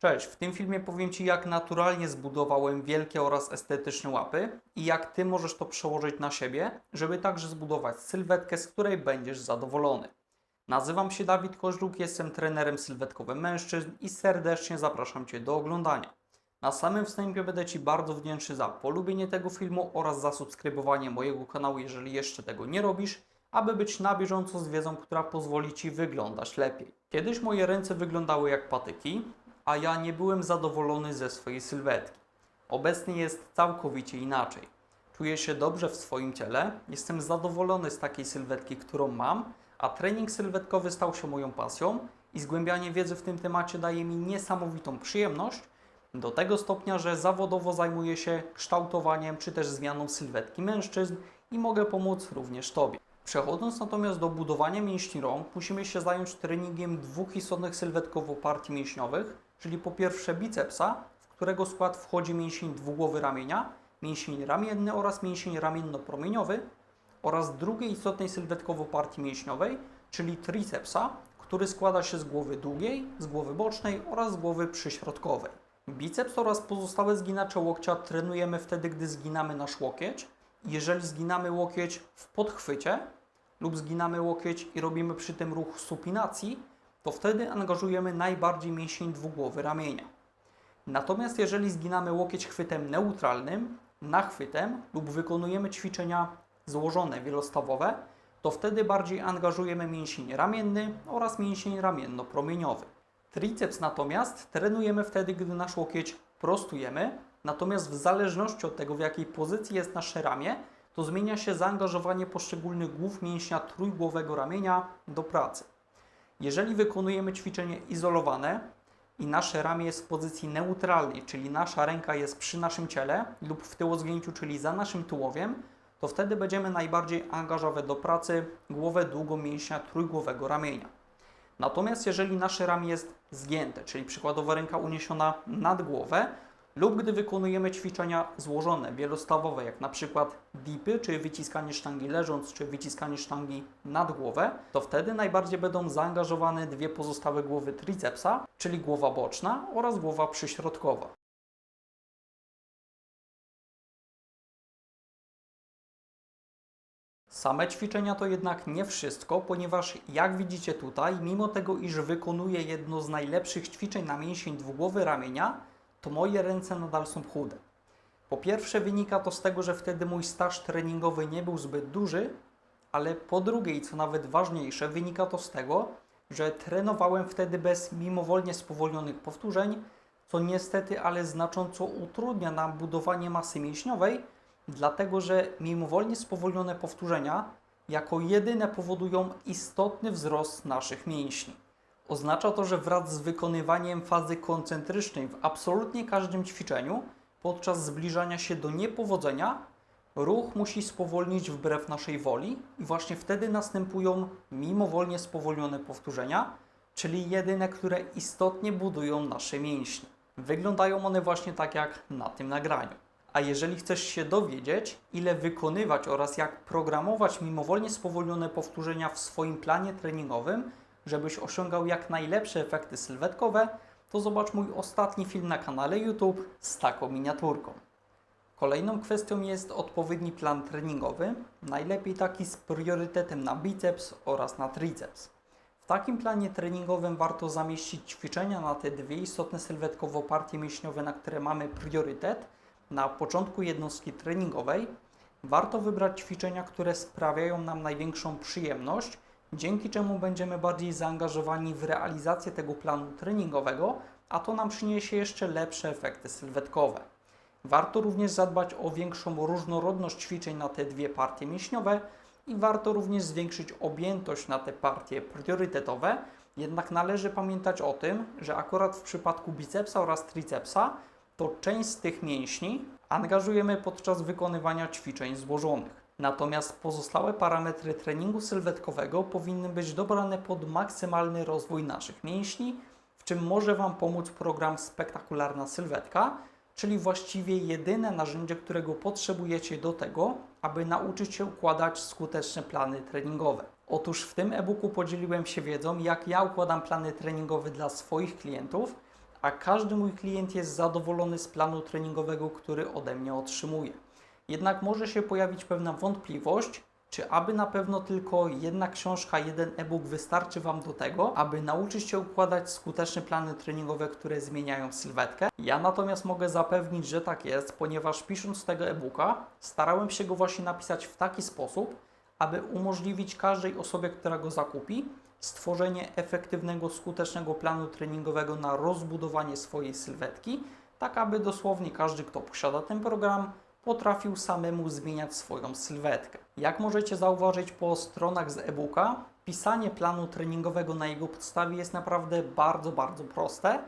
Cześć, w tym filmie powiem Ci, jak naturalnie zbudowałem wielkie oraz estetyczne łapy i jak Ty możesz to przełożyć na siebie, żeby także zbudować sylwetkę, z której będziesz zadowolony. Nazywam się Dawid Koźluk, jestem trenerem sylwetkowym mężczyzn i serdecznie zapraszam Cię do oglądania. Na samym wstępie będę Ci bardzo wdzięczny za polubienie tego filmu oraz za subskrybowanie mojego kanału, jeżeli jeszcze tego nie robisz, aby być na bieżąco z wiedzą, która pozwoli Ci wyglądać lepiej. Kiedyś moje ręce wyglądały jak patyki, a ja nie byłem zadowolony ze swojej sylwetki. Obecnie jest całkowicie inaczej. Czuję się dobrze w swoim ciele, jestem zadowolony z takiej sylwetki, którą mam, a trening sylwetkowy stał się moją pasją i zgłębianie wiedzy w tym temacie daje mi niesamowitą przyjemność, do tego stopnia, że zawodowo zajmuję się kształtowaniem czy też zmianą sylwetki mężczyzn i mogę pomóc również Tobie. Przechodząc natomiast do budowania mięśni rąk, musimy się zająć treningiem dwóch istotnych sylwetkowo partii mięśniowych, czyli po pierwsze bicepsa, w którego skład wchodzi mięsień dwugłowy ramienia, mięsień ramienny oraz mięsień ramienno-promieniowy oraz drugiej istotnej sylwetkowo partii mięśniowej, czyli tricepsa, który składa się z głowy długiej, z głowy bocznej oraz z głowy przyśrodkowej. Biceps oraz pozostałe zginacze łokcia trenujemy wtedy, gdy zginamy nasz łokieć. Jeżeli zginamy łokieć w podchwycie lub zginamy łokieć i robimy przy tym ruch supinacji, to wtedy angażujemy najbardziej mięsień dwugłowy ramienia. Natomiast jeżeli zginamy łokieć chwytem neutralnym, nachwytem lub wykonujemy ćwiczenia złożone wielostawowe, to wtedy bardziej angażujemy mięsień ramienny oraz mięsień ramienno-promieniowy. Triceps natomiast trenujemy wtedy, gdy nasz łokieć prostujemy, natomiast w zależności od tego, w jakiej pozycji jest nasze ramię, to zmienia się zaangażowanie poszczególnych głów mięśnia trójgłowego ramienia do pracy. Jeżeli wykonujemy ćwiczenie izolowane i nasze ramię jest w pozycji neutralnej, czyli nasza ręka jest przy naszym ciele lub w tyłozgięciu, czyli za naszym tułowiem, to wtedy będziemy najbardziej angażować do pracy głowę długą mięśnia trójgłowego ramienia. Natomiast jeżeli nasze ramię jest zgięte, czyli przykładowo ręka uniesiona nad głowę, lub gdy wykonujemy ćwiczenia złożone, wielostawowe, jak na przykład dipy, czyli wyciskanie sztangi leżąc, czy wyciskanie sztangi nad głowę, to wtedy najbardziej będą zaangażowane dwie pozostałe głowy tricepsa, czyli głowa boczna oraz głowa przyśrodkowa. Same ćwiczenia to jednak nie wszystko, ponieważ jak widzicie tutaj, mimo tego iż wykonuję jedno z najlepszych ćwiczeń na mięsień dwugłowy ramienia, to moje ręce nadal są chude. Po pierwsze wynika to z tego, że wtedy mój staż treningowy nie był zbyt duży, ale po drugie i co nawet ważniejsze, wynika to z tego, że trenowałem wtedy bez mimowolnie spowolnionych powtórzeń, co niestety, ale znacząco utrudnia nam budowanie masy mięśniowej, dlatego że mimowolnie spowolnione powtórzenia jako jedyne powodują istotny wzrost naszych mięśni. Oznacza to, że wraz z wykonywaniem fazy koncentrycznej w absolutnie każdym ćwiczeniu, podczas zbliżania się do niepowodzenia, ruch musi spowolnić wbrew naszej woli i właśnie wtedy następują mimowolnie spowolnione powtórzenia, czyli jedyne, które istotnie budują nasze mięśnie. Wyglądają one właśnie tak jak na tym nagraniu. A jeżeli chcesz się dowiedzieć, ile wykonywać oraz jak programować mimowolnie spowolnione powtórzenia w swoim planie treningowym, żebyś osiągał jak najlepsze efekty sylwetkowe, to zobacz mój ostatni film na kanale YouTube z taką miniaturką. Kolejną kwestią jest odpowiedni plan treningowy, najlepiej taki z priorytetem na biceps oraz na triceps. W takim planie treningowym warto zamieścić ćwiczenia na te dwie istotne sylwetkowo partie mięśniowe, na które mamy priorytet na początku jednostki treningowej. Warto wybrać ćwiczenia, które sprawiają nam największą przyjemność, dzięki czemu będziemy bardziej zaangażowani w realizację tego planu treningowego, a to nam przyniesie jeszcze lepsze efekty sylwetkowe. Warto również zadbać o większą różnorodność ćwiczeń na te dwie partie mięśniowe i warto również zwiększyć objętość na te partie priorytetowe. Jednak należy pamiętać o tym, że akurat w przypadku bicepsa oraz tricepsa to część z tych mięśni angażujemy podczas wykonywania ćwiczeń złożonych. Natomiast pozostałe parametry treningu sylwetkowego powinny być dobrane pod maksymalny rozwój naszych mięśni, w czym może Wam pomóc program Spektakularna Sylwetka, czyli właściwie jedyne narzędzie, którego potrzebujecie do tego, aby nauczyć się układać skuteczne plany treningowe. Otóż w tym e-booku podzieliłem się wiedzą, jak ja układam plany treningowe dla swoich klientów, a każdy mój klient jest zadowolony z planu treningowego, który ode mnie otrzymuje. Jednak może się pojawić pewna wątpliwość, czy aby na pewno tylko jedna książka, jeden e-book wystarczy Wam do tego, aby nauczyć się układać skuteczne plany treningowe, które zmieniają sylwetkę? Ja natomiast mogę zapewnić, że tak jest, ponieważ pisząc tego e-booka, starałem się go właśnie napisać w taki sposób, aby umożliwić każdej osobie, która go zakupi, stworzenie efektywnego, skutecznego planu treningowego na rozbudowanie swojej sylwetki, tak aby dosłownie każdy, kto posiada ten program, potrafił samemu zmieniać swoją sylwetkę. Jak możecie zauważyć po stronach z e-booka, pisanie planu treningowego na jego podstawie jest naprawdę bardzo, bardzo proste,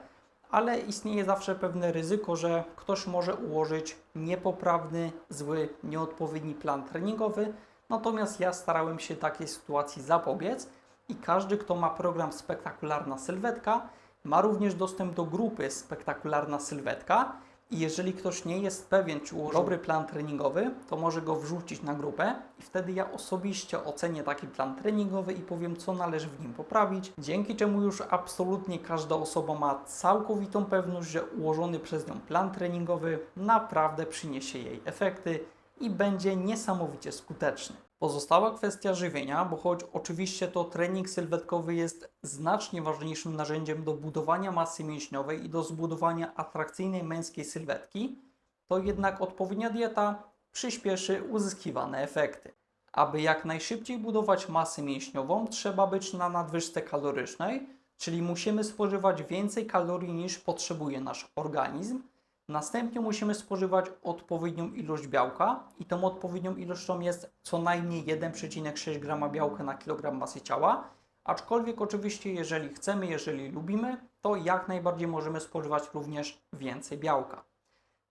ale istnieje zawsze pewne ryzyko, że ktoś może ułożyć niepoprawny, zły, nieodpowiedni plan treningowy. Natomiast ja starałem się takiej sytuacji zapobiec i każdy, kto ma program Spektakularna Sylwetka, ma również dostęp do grupy Spektakularna Sylwetka. I jeżeli ktoś nie jest pewien, czy ułożył dobry plan treningowy, to może go wrzucić na grupę i wtedy ja osobiście ocenię taki plan treningowy i powiem, co należy w nim poprawić, dzięki czemu już absolutnie każda osoba ma całkowitą pewność, że ułożony przez nią plan treningowy naprawdę przyniesie jej efekty i będzie niesamowicie skuteczny. Pozostała kwestia żywienia, bo choć oczywiście to trening sylwetkowy jest znacznie ważniejszym narzędziem do budowania masy mięśniowej i do zbudowania atrakcyjnej męskiej sylwetki, to jednak odpowiednia dieta przyspieszy uzyskiwane efekty. Aby jak najszybciej budować masę mięśniową, trzeba być na nadwyżce kalorycznej, czyli musimy spożywać więcej kalorii niż potrzebuje nasz organizm, Następnie musimy spożywać odpowiednią ilość białka i tą odpowiednią ilością jest co najmniej 1,6 g białka na kilogram masy ciała. Aczkolwiek oczywiście jeżeli chcemy, jeżeli lubimy, to jak najbardziej możemy spożywać również więcej białka.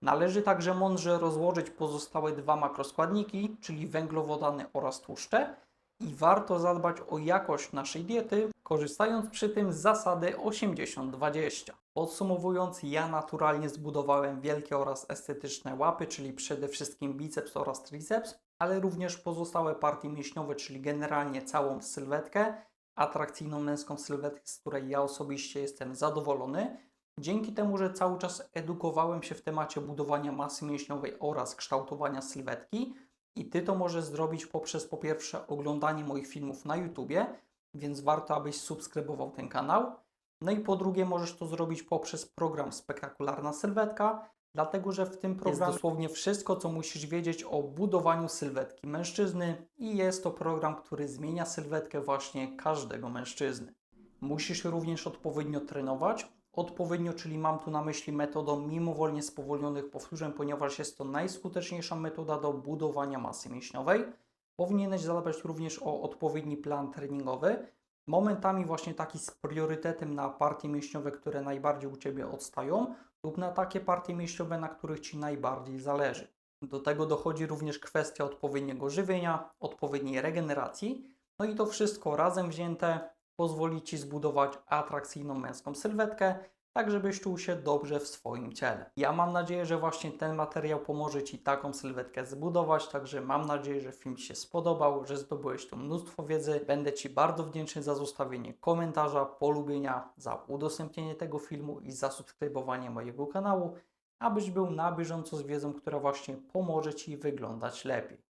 Należy także mądrze rozłożyć pozostałe dwa makroskładniki, czyli węglowodany oraz tłuszcze i warto zadbać o jakość naszej diety, korzystając przy tym z zasady 80-20. Podsumowując, ja naturalnie zbudowałem wielkie oraz estetyczne łapy, czyli przede wszystkim biceps oraz triceps, ale również pozostałe partie mięśniowe, czyli generalnie całą sylwetkę, atrakcyjną męską sylwetkę, z której ja osobiście jestem zadowolony. Dzięki temu, że cały czas edukowałem się w temacie budowania masy mięśniowej oraz kształtowania sylwetki, i Ty to możesz zrobić poprzez po pierwsze oglądanie moich filmów na YouTubie, więc warto, abyś subskrybował ten kanał. No i po drugie możesz to zrobić poprzez program Spektakularna Sylwetka, dlatego że w tym programie jest dosłownie wszystko, co musisz wiedzieć o budowaniu sylwetki mężczyzny i jest to program, który zmienia sylwetkę właśnie każdego mężczyzny. Musisz również odpowiednio trenować, odpowiednio, czyli mam tu na myśli metodą mimowolnie spowolnionych powtórzeń, ponieważ jest to najskuteczniejsza metoda do budowania masy mięśniowej. Powinieneś zadbać również o odpowiedni plan treningowy, momentami właśnie taki z priorytetem na partie mięśniowe, które najbardziej u Ciebie odstają lub na takie partie mięśniowe, na których Ci najbardziej zależy. Do tego dochodzi również kwestia odpowiedniego żywienia, odpowiedniej regeneracji, no i to wszystko razem wzięte pozwoli Ci zbudować atrakcyjną męską sylwetkę, tak żebyś czuł się dobrze w swoim ciele. Ja mam nadzieję, że właśnie ten materiał pomoże Ci taką sylwetkę zbudować, także mam nadzieję, że film Ci się spodobał, że zdobyłeś tu mnóstwo wiedzy. Będę Ci bardzo wdzięczny za zostawienie komentarza, polubienia, za udostępnienie tego filmu i zasubskrybowanie mojego kanału, abyś był na bieżąco z wiedzą, która właśnie pomoże Ci wyglądać lepiej.